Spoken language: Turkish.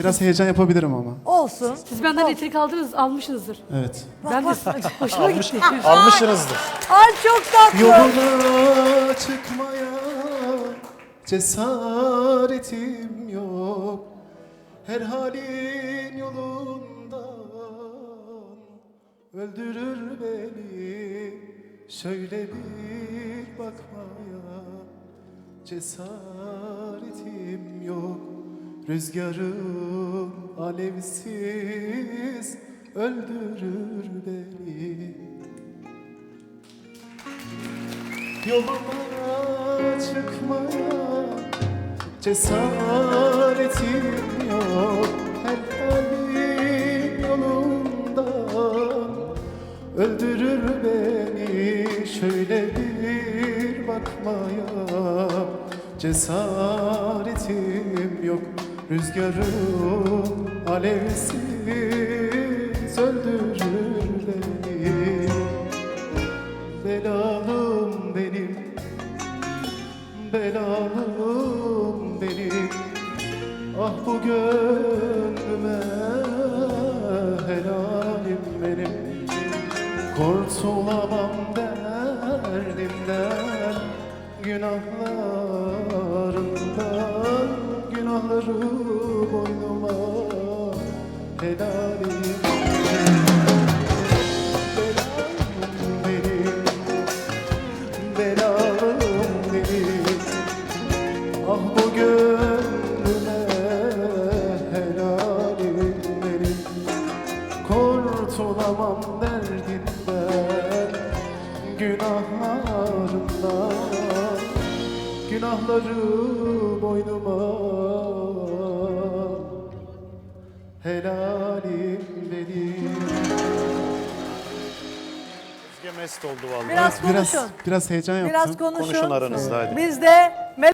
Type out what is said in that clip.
Biraz heyecan yapabilirim ama. Olsun. Siz benden elektrik aldınız, almışsınızdır. Evet. Ben de hoşuma gitti. Almışsınızdır. Ay çok tatlı. Yoluna çıkmaya cesaretim yok Her halin yolundan öldürür beni Şöyle bir bakmaya cesaretim yok Rüzgarım alevsiz öldürür beni. Yoluma çıkmaya cesaretim yok. Her halim yolundan öldürür beni. Şöyle bir bakmaya cesaretim yok Rüzgarım alevsiz öldürür beni. Belalım benim Belalım benim. Ah bu gönlüme Helalim benim. Kurtulamam benim. Kurtulamam derdinden Günahlarımdan. Günahları boynuma mest oldu vallahi. Biraz biraz, konuşun. biraz heyecan yaptım. Biraz konuşun. Konuşun aranızda hadi. Biz de